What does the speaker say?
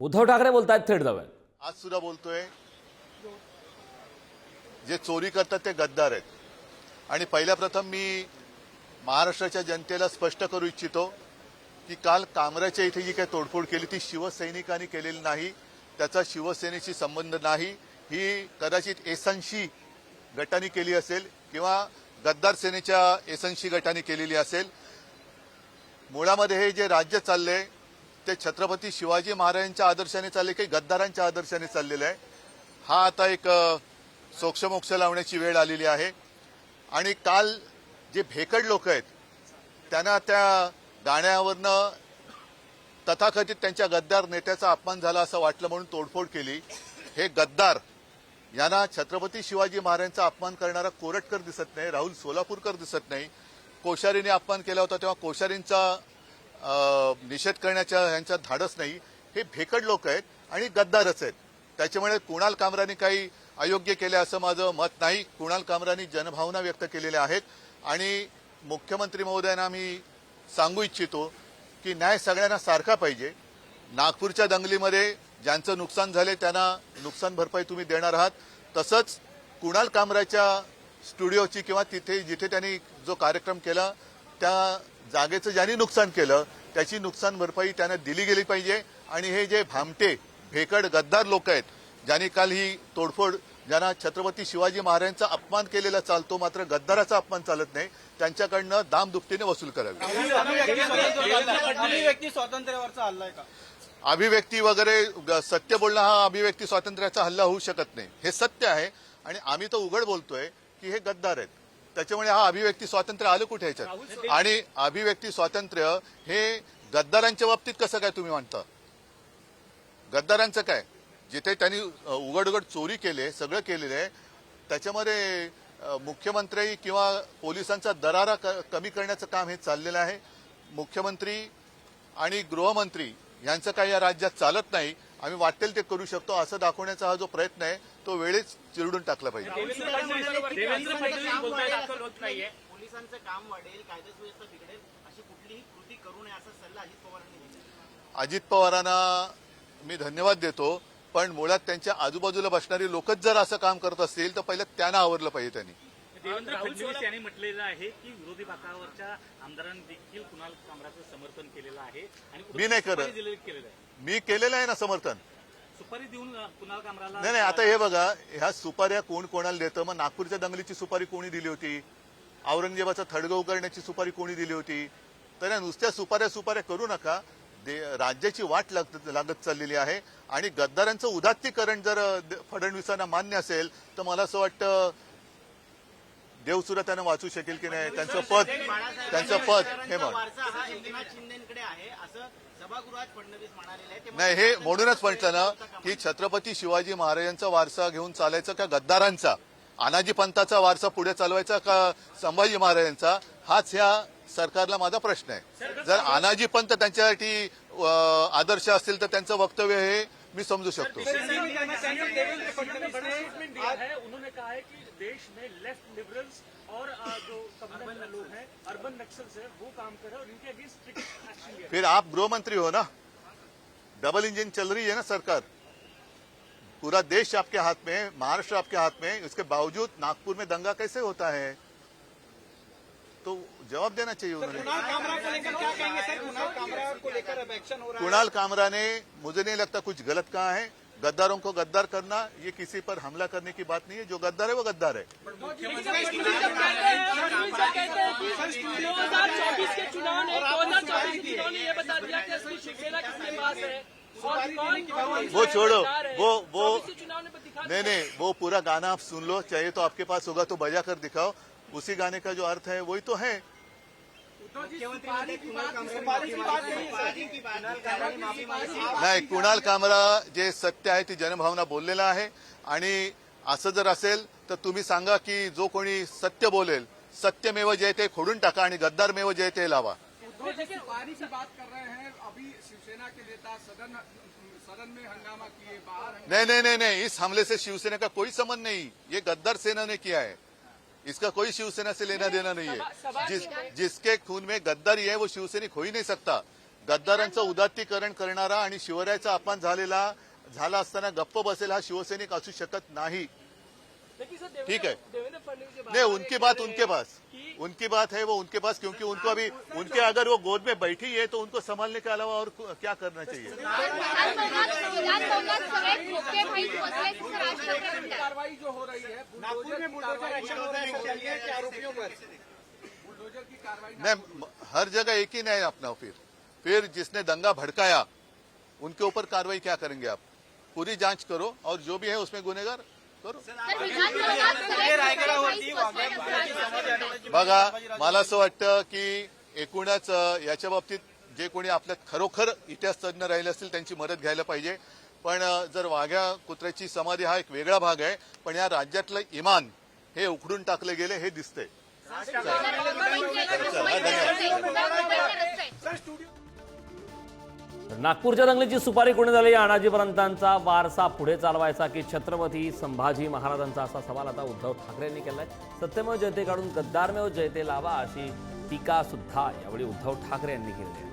उद्धव ठाकरे बोलतायत थेट जाऊया. आज सुद्धा बोलतोय. जे चोरी करतात ते गद्दार आहेत. आणि पहिल्या प्रथम मी महाराष्ट्राच्या जनतेला स्पष्ट करू इच्छितो की काल कामराच्या इथे जी काही तोडफोड केली ती शिवसैनिकांनी केलेली नाही त्याचा शिवसेनेशी संबंध नाही ही कदाचित एसनशी गटाने केली असेल किंवा गद्दार सेनेच्या एसनशी गटाने केलेली असेल. मुळामध्ये हे जे राज्य चाललंय ते छत्रपती शिवाजी महाराजांच्या आदर्शाने चालले काही गद्दारांच्या आदर्शाने चाललेलं आहे. हा आता एक सोक्षमोक्ष लावण्याची वेळ आलेली आहे. आणि काल जे भेकड लोक आहेत त्यांना त्या गाण्यावरनं तथाकथित त्यांच्या गद्दार नेत्याचा अपमान झाला असं वाटलं म्हणून तोडफोड केली. हे गद्दार यांना छत्रपती शिवाजी महाराजांचा अपमान करणारा कोरटकर दिसत नाही राहुल सोलापूरकर दिसत नाही. कोश्यारीने अपमान केला होता तेव्हा कोश्यारींचा निषेध करण्याच्या यांच्यात धाडस नाही. हे भेकड लोक आहेत आणि गद्दारच आहेत. त्याच्यामुळे कुणाल कामरानी काही अयोग्य केले असं माझं मत नाही. कुणाल कामरानी जनभावना व्यक्त केलेल्या आहेत. आणि मुख्यमंत्री महोदयांना मी सांगू इच्छितो की न्याय सगळ्यांना सारखा पाहिजे. नागपूरच्या दंगलीमध्ये ज्यांचं नुकसान झाले त्यांना नुकसान भरपाई तुम्ही देणार आहात. तसंच कुणाल कामराच्या स्टुडिओची किंवा तिथे जिथे त्यांनी जो कार्यक्रम केला त्या जागेचं ज्यांनी नुकसान केलं त्याची नुकसान भरपाई त्यांना दिली गेली पाहिजे. आणि हे जे भामटे भेकड गद्दार लोक आहेत ज्यांनी काल ही तोडफोड ज्यांना छत्रपती शिवाजी महाराजांचा अपमान केलेला चालतो मात्र गद्दाराचा अपमान चालत नाही त्यांच्याकडनं दाम दुपटीने वसूल करावी. अभिव्यक्ती स्वातंत्र्यावरचा हल्ला आहे का? अभिव्यक्ती वगैरे सत्य बोलणं हा अभिव्यक्ती स्वातंत्र्याचा हल्ला होऊ शकत नाही. हे सत्य आहे आणि आम्ही तर उघड बोलतोय की हे गद्दार आहेत. त्याच्यामुळे हा अभिव्यक्ती स्वातंत्र्य आलं कुठे ह्याच्यात? आणि अभिव्यक्ती स्वातंत्र्य हे गद्दारांच्या बाबतीत कसं काय तुम्ही म्हणता गद्दारांचं काय? जिथे त्यांनी उघड उघड चोरी केली सगळं केलेलं आहे त्याच्यामध्ये मुख्यमंत्री किंवा पोलिसांचा दरारा कमी करण्याचं काम हे चाललेलं आहे. मुख्यमंत्री आणि गृहमंत्री यांचं काही या राज्यात चालत नाही. आम्ही वाटेल ते करू शकतो असं दाखवण्याचा हा जो प्रयत्न आहे तो वेळेच चिरडून टाकला पाहिजे. देवेंद्र फडणवीस बोलताय दाखल होत नाहीये. पोलिसांचं काम वाढेल कायदा सुव्यवस्था बिघडेल अशी कुठलीही कृती करू नये असा सल्ला अजित पवारांनी दिला. अजित पवारांना मी धन्यवाद देतो पण मुळात त्यांच्या आजूबाजूला बसणारी लोकच जर असं काम करत असतील तर पहिलं त्यांना आवरलं पाहिजे त्यांनी. देवेंद्र फडणवीस यांनी म्हटलेलं आहे की विरोधी पक्षावरच्या आमदारांनी देखील कुणाल कामराचं समर्थन केलेलं आहे आणि मी नाही करत. मी केलेलं आहे ना समर्थन. सुपारी देऊन कुणाल कामराला नाही नाही आता हे बघा ह्या सुपाऱ्या कोण कोणाला देतं? मग नागपूरच्या दंगलीची सुपारी कोणी दिली होती? औरंगजेबाचा थडगव करण्याची सुपारी कोणी दिली होती? तर या नुसत्या सुपाऱ्या सुपाऱ्या करू नका. राज्याची वाट लागत लागत चाललेली आहे. आणि गद्दारांचं उदात्तीकरण जर फडणवीसांना मान्य असेल तर मला असं वाटतं देवसुद्धा त्यांना वाचू शकेल की नाही? त्यांचं पद त्यांचं पद हे हा ते नाही हे म्हणूनच म्हटलं ना की छत्रपती शिवाजी महाराजांचा वारसा घेऊन चालायचा का गद्दारांचा? अनाजी पंथाचा वारसा पुढे चालवायचा का संभाजी महाराजांचा? हाच ह्या सरकारला माझा प्रश्न आहे. जर अनाजी पंथ त्यांच्यासाठी आदर्श असतील तर त्यांचं वक्तव्य हे मी समजू शकतो. है। उन्होंने कहा है कि देश में लेफ़्ट लिबरल्स और जो कम्युनल लोग हैं अर्बन नक्सल्स है वो काम कर रहे हैं और इनके अगेंस्ट स्ट्रिक्ट एक्शन फिर आप गृह मंत्री हो ना? डबल इंजन चल रही है ना सरकार? पूरा देश आपके हाथ में है महाराष्ट्र आपके हाथ में है इसके बावजूद नागपुर में दंगा कैसे होता है? तो जवाब देना चाहिए उन्होंने। कुणाल कामरा को लेकर क्या कहेंगे सर? कुणाल कामरा को लेकर अब एक्शन हो रहा है। कुणाल कामरा ने मुझे नहीं लगता कुछ गलत कहा है। गद्दारों को गद्दार करना ये किसी पर हमला करने की बात नहीं है। जो गद्दार है वो गद्दार है। है वो छोड़ो, वो- वो- 24 के चुनाव ने दिखा नहीं नहीं वो पूरा गाना आप सुन लो चाहिए तो आपके पास होगा तो बजा कर दिखाओ। उसी गाने का जो अर्थ है वही तो है। नहीं है कुणाल कामरा जे सत्य आहे ती जनभावना बोललेला आहे आणि असं जर असेल तर तुम्ही सांगा की जो कोणी सत्य बोलेल सत्यमेव जयते खोडून टाका आणि गद्दारमेव जयते लावा. सुपारी की बात कर रहे अभी शिवसेना के नेता सदन सदन में हंगामा किए बाहर हंगामा नहीं नहीं नहीं नहीं इस हमले से शिवसेना का कोई संबंध नहीं। ये गद्दार सेना ने किया है। इसका कोई शिवसेना से लेना देना नहीं है। जिस जिसके खून में गद्दारी है वो शिवसैनिक हो ही नहीं सकता। गद्दारांचं उदात्तीकरण करणारा आणि शिवरायाचा अपमान झालेला झाला असताना गप्प बसेल हा शिवसैनिक असू शकत नाही. ठीक है। देवेंद्र फडणवीस के नहीं उनकी बात उनके पास उनकी बात है वो उनके पास क्योंकि उनको अभी उनके अगर वो गोद में बैठी है तो उनको संभालने के अलावा और क्या करना चाहिए कार्रवाई जो हो रही है हो है नहीं हर जगह एक ही नहीं अपना फिर फिर जिसने दंगा भड़काया उनके ऊपर कार्रवाई क्या करेंगे आप पूरी जाँच करो और जो भी है उसमें गुनेगार बघा मला असं वाटतं की एकूणच याच्या बाबतीत जे कोणी आपल्यात खरोखर इतिहास तज्ज्ञ राहिले असतील त्यांची मदत घ्यायला पाहिजे पण जर वाघ्या कुत्र्याची समाधी हा एक वेगळा भाग आहे पण या राज्यातलं इमान हे उखडून टाकले गेले हे दिसतंय नागपूरच्या दंगलीची सुपारी कोणी झाली? अनाजीपर्यंतांचा वारसा पुढे चालवायचा की छत्रपती संभाजी महाराजांचा असा सवाल आता उद्धव ठाकरे यांनी केलाय. सत्यमेव जयते काढून गद्दारमेव जयते लावा अशी टीका सुद्धा यावेळी उद्धव ठाकरे यांनी केली आहे.